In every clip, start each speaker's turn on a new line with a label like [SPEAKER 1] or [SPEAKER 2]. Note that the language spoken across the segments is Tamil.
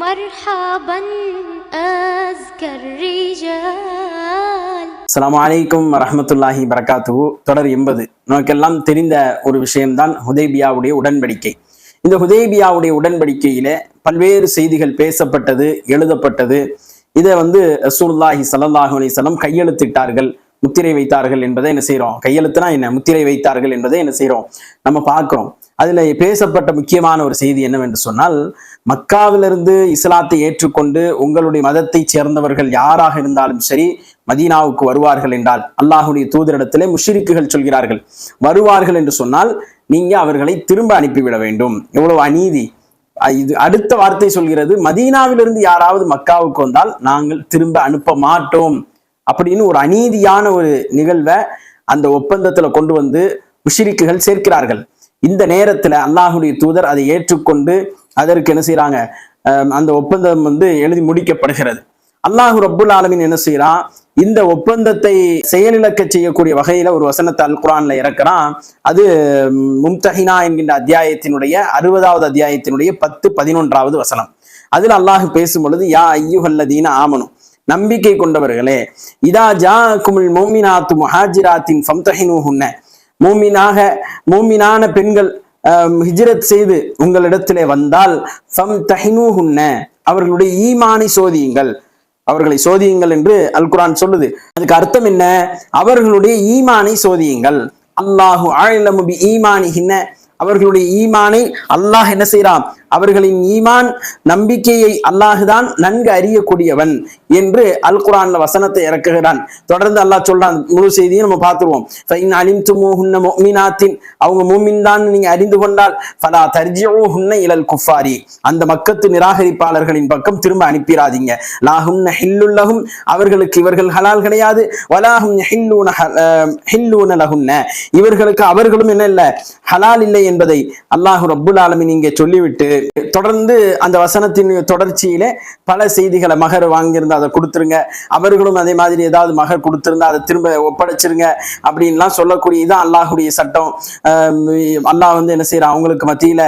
[SPEAKER 1] مرحبا أزكى الرجال
[SPEAKER 2] அஸ்ஸலாமு அலைக்கும் வரஹ்மத்துல்லாஹி வரகாத்துஹு தொடர் எண்பது நமக்கெல்லாம் தெரிந்த ஒரு விஷயம்தான் ஹுதைபியாவுடைய உடன்படிக்கை இந்த ஹுதைபியாவுடைய உடன்படிக்கையில பல்வேறு செய்திகள் பேசப்பட்டது எழுதப்பட்டது இதை வந்து ரசூலுல்லாஹி ஸல்லல்லாஹு அலைஹி வஸல்லம் கையெழுத்திட்டார்கள் முத்திரை வைத்தார்கள் என்பதை என்ன செய்றோம் கையெழுத்துனா என்ன முத்திரை வைத்தார்கள் என்பதை என்ன செய்றோம் நம்ம பார்க்கிறோம் அதில் பேசப்பட்ட முக்கியமான ஒரு செய்தி என்னவென்று சொன்னால் மக்காவிலிருந்து இஸ்லாத்தை ஏற்றுக்கொண்டு உங்களுடைய மதத்தைச் சேர்ந்தவர்கள் யாராக இருந்தாலும் சரி மதீனாவுக்கு வருவார்கள் என்றால் அல்லாஹுடைய தூதரிடத்திலே முஷ்ரிக்குகள் சொல்கிறார்கள். வருவார்கள் என்று சொன்னால் நீங்க அவர்களை திரும்ப அனுப்பிவிட வேண்டும். எவ்வளவு அநீதி. இது அடுத்த வார்த்தை சொல்கிறது மதீனாவிலிருந்து யாராவது மக்காவுக்கு வந்தால் நாங்கள் திரும்ப அனுப்ப மாட்டோம் அப்படின்னு ஒரு அநீதியான ஒரு நிகழ்வை அந்த ஒப்பந்தத்துல கொண்டு வந்து முஷிரிக்குகள் சேர்க்கிறார்கள். இந்த நேரத்துல அல்லாஹுடைய தூதர் அதை ஏற்றுக்கொண்டு அதற்கு என்ன செய்கிறாங்க அந்த ஒப்பந்தம் வந்து எழுதி முடிக்கப்படுகிறது. அல்லாஹு ரப்புல் ஆலமின் என்ன செய்யறான் இந்த ஒப்பந்தத்தை செயலிழக்க செய்யக்கூடிய வகையில ஒரு வசனத்தை அல் குரான்ல இறக்குறான். அது மும்தஹினா என்கின்ற அத்தியாயத்தினுடைய அறுபதாவது அத்தியாயத்தினுடைய பத்து பதினொன்றாவது வசனம். அதில் அல்லாஹ் பேசும் பொழுது யா ஐயுஹல்லதீன ஆமனும் நம்பிக்கை கொண்டவர்களே இதா ஜா குமிழ் மோமினாத்து முஹாஜிராத்தின் ஃபம்தஹினூஹுன்ன மூமினாக மூமினான பெண்கள் ஹிஜ்ரத் செய்து உங்களிடத்திலே வந்தால் ஃபம் தஹினூஹுன்ன அவர்களுடைய ஈமானை சோதியுங்கள். அவர்களை சோதியுங்கள் என்று அல் குரான் சொல்லுது. அதுக்கு அர்த்தம் என்ன? அவர்களுடைய ஈமானை சோதியுங்கள். அல்லாஹு ஆயிலமு ஈமானி ஹின்ன அவர்களுடைய ஈமானை அல்லாஹ் என்ன செய்யறான் அவர்களின் ஈமான் நம்பிக்கையை அல்லாஹுதான் நன்கு அறியக்கூடியவன் என்று அல் குரான்ல வசனத்தை இறக்குகிறான். தொடர்ந்து அல்லாஹ் சொல்றான் முழு செய்தியும் நம்ம பார்த்துருவோம். ஃபைன் அலிம்துமூஹுன்ன முஃமினாத்தின். அவங்க மூமின் தான் நீங்க அறிந்து கொண்டால் ஃபலா தர்ஜிஊஹுன்ன இலல் குஃபாரி அந்த மக்கத்து நிராகரிப்பாளர்களின் பக்கம் திரும்ப அனுப்பிராதீங்க. லாஹுன்ன ஹில்லுல்லஹும் அவர்களுக்கு இவர்கள் ஹலால் கிடையாது. வலாஹும் ஹில்லூன ஹ- ஹில்லூன லஹுன்ன. இவர்களுக்கு அவர்களும் என்ன இல்லை ஹலால் இல்லை என்பதை அல்லாஹ் ரப்புல் ஆலமின் இங்கே சொல்லிவிட்டு தொடர்ந்து அந்த வசனத்தின் தொடர்ச்சியிலே பல செய்திகளை மகர் வாங்கியிருந்தா அதை கொடுத்துருங்க. அவர்களும் அதே மாதிரி ஏதாவது மகர் கொடுத்திருந்தா அதை திரும்ப ஒப்படைச்சிருங்க அப்படின்லாம் சொல்லக்கூடிய இதான் அல்லாஹுடைய சட்டம். அல்லாஹ் வந்து என்ன செய்யறான் அவங்களுக்கு மத்தியில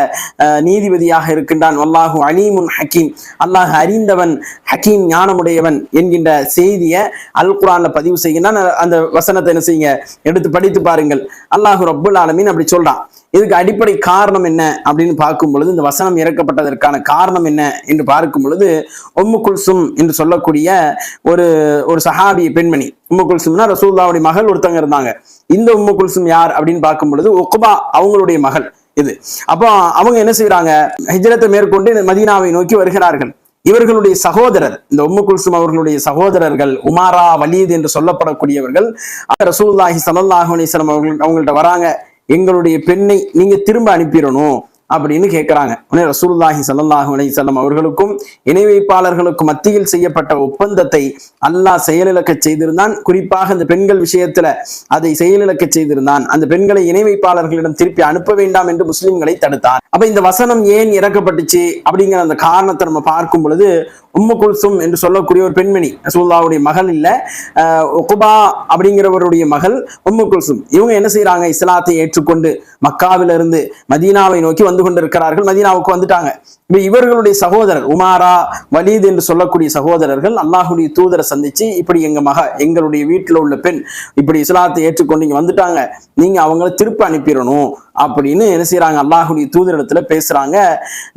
[SPEAKER 2] நீதிபதியாக இருக்கின்றான். அல்லாஹு அலீமுன் ஹக்கீம். அல்லாஹ் அறிந்தவன் ஹக்கீம் ஞானமுடையவன் என்கின்ற செய்தியை அல் குரான்ல பதிவு செய்யணும் அந்த வசனத்தை என்ன செய்யுங்க? எடுத்து படித்து பாருங்கள். அல்லாஹு ரப்புல் ஆலமீன் அப்படி சொல்றான். இதுக்கு அடிப்படை காரணம் என்ன அப்படின்னு பார்க்கும் பொழுது இந்த வசனம் இறக்கப்பட்டதற்கான காரணம் என்ன என்று பார்க்கும் பொழுது உம்மு குல்சும் என்று சொல்லக்கூடிய ஒரு ஒரு சஹாபி பெண்மணி உம்மு குல்சும்னா ரசூல்லாவுடைய மகள் ஒருத்தவங்க இருந்தாங்க. இந்த உம்மு குல்சும் யார் அப்படின்னு பார்க்கும் பொழுது ஒக்குபா அவங்களுடைய மகள் இது. அப்போ அவங்க என்ன செய்யறாங்க ஹிஜரத்தை மேற்கொண்டு இந்த மதீனாவை நோக்கி வருகிறார்கள். இவர்களுடைய சகோதரர் இந்த உம்மு குல்சும் அவர்களுடைய சகோதரர்கள் உமாரா வலீத் என்று சொல்லப்படக்கூடியவர்கள் ரசூல்லாஹி ஸல்லல்லாஹு அலைஹி அவர்கள் அவங்கள்ட்ட வராங்க. எங்களுடைய பெண்ணை நீங்க திரும்ப அனுப்பிடணும். அப்படின்னு கேட்கிறாங்க. உடனே ரசூல்லாஹி சல்லாஹு அலைஹி அவர்களுக்கும் இணை வைப்பாளர்களுக்கும் மத்தியில் செய்யப்பட்ட ஒப்பந்தத்தை அல்லாஹ் செயலிழக்க செய்திருந்தான். குறிப்பாக அந்த பெண்கள் விஷயத்துல அதை செயலிழக்க செய்திருந்தான். அந்த பெண்களை இணை வைப்பாளர்களிடம் திருப்பி அனுப்ப வேண்டாம் என்று முஸ்லிம்களை தடுத்தான். அப்ப இந்த வசனம் ஏன் இறக்கப்பட்டுச்சு அப்படிங்கிற அந்த காரணத்தை நம்ம பார்க்கும் பொழுது உம்மு குல்சும் என்று சொல்லக்கூடிய ஒரு பெண்மணி ரசூல்லாவுடைய மகள் இல்ல குபா அப்படிங்கிறவருடைய மகள் உம்மு குல்சும். இவங்க என்ன செய்யறாங்க இஸ்லாத்தை ஏற்றுக்கொண்டு மக்காவிலிருந்து மதீனாவை நோக்கி வந்து கொண்டிருக்கிறார்கள் மதீனாவுக்கு வந்துட்டாங்க. இப்போ இவர்களுடைய சகோதரர் உமாரா வலீத் என்று சொல்லக்கூடிய சகோதரர்கள் அல்லாஹுடைய தூதரை சந்திச்சு இப்படி எங்க மக எங்களுடைய வீட்டில் உள்ள பெண் இப்படி இஸ்லாத்தை ஏற்றுக்கொண்டு இங்க வந்துட்டாங்க. நீங்க அவங்கள திருப்பி அனுப்பிடணும் அப்படின்னு என்ன செய்யறாங்க அல்லாஹுடைய தூதரிடத்துல பேசுறாங்க.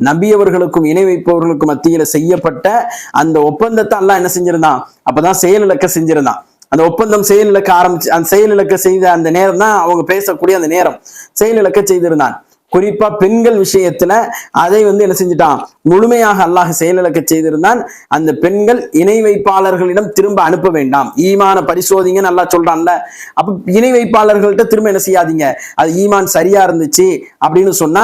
[SPEAKER 2] நபியவர்களுக்கும் இணை வைப்பவர்களுக்கும் மத்தியில செய்யப்பட்ட அந்த ஒப்பந்தத்தை அல்லாஹ் என்ன செஞ்சிருந்தான்? அப்பதான் செயலிழக்க செஞ்சிருந்தான். அந்த ஒப்பந்தம் செயலிழக்க ஆரம்பிச்சு அந்த செயலிழக்க செய்த அந்த நேரம் தான் அவங்க பேசக்கூடிய அந்த நேரம். செயலிழக்க செய்திருந்தான். குறிப்பா பெண்கள் விஷயத்துல அதை வந்து என்ன செஞ்சுட்டான்? முழுமையாக அல்லாஹ் செயலிழக்க செய்திருந்தான். அந்த பெண்கள் இணை வைப்பாளர்களிடம் திரும்ப அனுப்ப வேண்டாம். ஈமான பரிசோதிங்க நல்லா சொல்றான்ல. அப்ப இணை வைப்பாளர்கள்ட்ட திரும்ப என்ன செய்யாதீங்க. அது ஈமான் சரியா இருந்துச்சு அப்படின்னு சொன்னா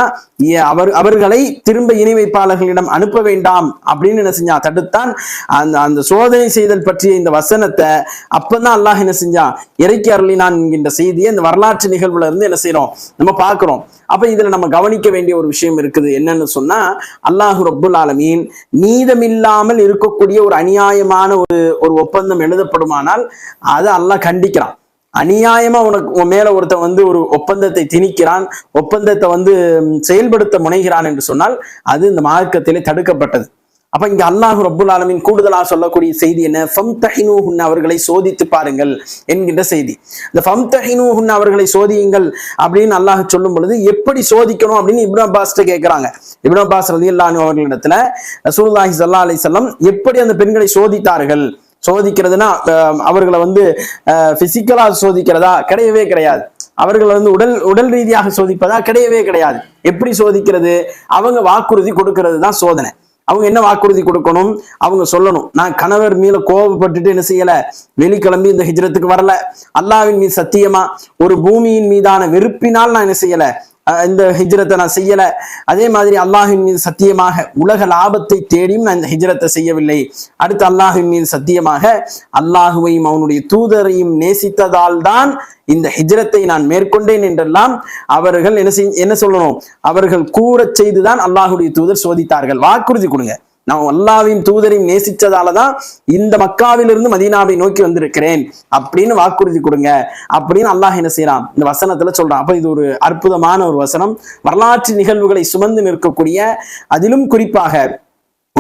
[SPEAKER 2] அவர் அவர்களை திரும்ப இணை வைப்பாளர்களிடம் அனுப்ப வேண்டாம் அப்படின்னு என்ன செஞ்சா? தடுத்தான் அந்த அந்த சோதனை செய்தல் பற்றிய இந்த வசனத்தை அப்பதான் அல்லாஹ் என்ன செஞ்சான் இறைக்கி அருளினான் என்கின்ற செய்தியை இந்த வரலாற்று நிகழ்வுல இருந்து என்ன செய்யறோம் நம்ம பார்க்கிறோம். அப்ப இதுல நம்ம கவனிக்க வேண்டிய ஒரு விஷயம் இருக்குது. என்னன்னு சொன்னா அல்லாஹு ரபுல் ஆலமீன் நீதமில்லாமல் இருக்கக்கூடிய ஒரு அநியாயமான ஒரு ஒரு ஒப்பந்தம் எழுதப்படுமானால் அதை அல்லாஹ் கண்டிக்கிறான். அநியாயமா உனக்கு உன் மேல ஒருத்தன் வந்து ஒரு ஒப்பந்தத்தை திணிக்கிறான் ஒப்பந்தத்தை வந்து செயல்படுத்த முனைகிறான் என்று சொன்னால் அது இந்த மார்க்கத்திலே தடுக்கப்பட்டது. அப்ப இங்க அல்லாஹ் ரபுல் ஆலமின் கூடுதலாக சொல்லக்கூடிய செய்தி என்ன? ஃபம்தஹினூஹுன் அவர்களை சோதித்து பாருங்கள் என்கின்ற செய்தி. இந்த ஃபம்தஹினூஹுன் அவர்களை சோதியுங்கள் அப்படின்னு அல்லாஹ் சொல்லும் பொழுது எப்படி சோதிக்கணும் அப்படின்னு இப்னு அப்பாஸ்ட்ட கேட்கிறாங்க இப்னு அப்பாஸ் ரலியல்லாஹு அவர்களிடத்துல ரசூலுல்லாஹி சல்லா அலி எப்படி அந்த பெண்களை சோதித்தார்கள்? சோதிக்கிறதுனா அவர்களை வந்து பிசிக்கலா சோதிக்கிறதா? கிடையவே கிடையாது. அவர்களை வந்து உடல் உடல் ரீதியாக சோதிப்பதா? கிடையவே கிடையாது. எப்படி சோதிக்கிறது? அவங்க வாக்குறுதி கொடுக்கறது தான் சோதனை. அவங்க என்ன வாக்குறுதி கொடுக்கணும்? அவங்க சொல்லணும். நான் கணவர் மீது கோபப்பட்டுட்டு என்ன செய்யல? வெளிக்கிளம்பி இந்த ஹிஜ்ரத்துக்கு வரல. அல்லாவின் மீது சத்தியமா? ஒரு பூமியின் மீதான வெறுப்பினால் நான் என்ன செய்யல? இந்த ஹிஜ்ரத்தை நான் செய்யல. அதே மாதிரி அல்லாஹின் மீது சத்தியமாக உலக லாபத்தை தேடியும் நான் இந்த ஹிஜ்ரத்தை செய்யவில்லை. அடுத்து அல்லாஹின் மீது சத்தியமாக அல்லாஹுவையும் அவனுடைய தூதரையும் நேசித்ததால் தான் இந்த ஹிஜ்ரத்தை நான் மேற்கொண்டேன் என்றெல்லாம் அவர்கள் என்ன செய் என்ன சொல்லணும்? அவர்கள் கூறச் செய்துதான் அல்லாஹுடைய தூதர் சோதித்தார்கள். வாக்குறுதி கொடுங்க. நான் அல்லாவின் தூதரையும் நேசிச்சதால தான் இந்த மக்காவிலிருந்து மதீனாவை நோக்கி வந்திருக்கிறேன். அப்படின்னு வாக்குறுதி கொடுங்க. அப்படின்னு அல்லாஹ் என்ன செய்யறான் இந்த வசனத்துல சொல்றான். அப்ப இது ஒரு அற்புதமான ஒரு வசனம். வரலாற்று நிகழ்வுகளை சுமந்து நிற்கக்கூடிய அதிலும் குறிப்பாக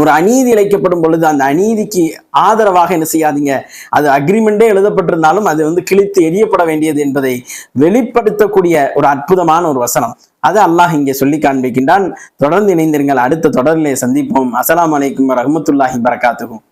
[SPEAKER 2] ஒரு அநீதி இழைக்கப்படும் பொழுது அந்த அநீதிக்கு ஆதரவாக என்ன செய்யாதீங்க? அது அக்ரிமெண்டே எழுதப்பட்டிருந்தாலும் அது வந்து கிழித்து எரியப்பட வேண்டியது என்பதை வெளிப்படுத்தக்கூடிய ஒரு அற்புதமான ஒரு வசனம். அது அல்லாஹ் இங்கே சொல்லி காண்பிக்கின்றான். தொடர்ந்து இணைந்திருங்கள். அடுத்த தொடரிலே சந்திப்போம். அஸ்லாம் வலைக்கும் ரஹமத்துல்லாஹி பரகாத்துகும்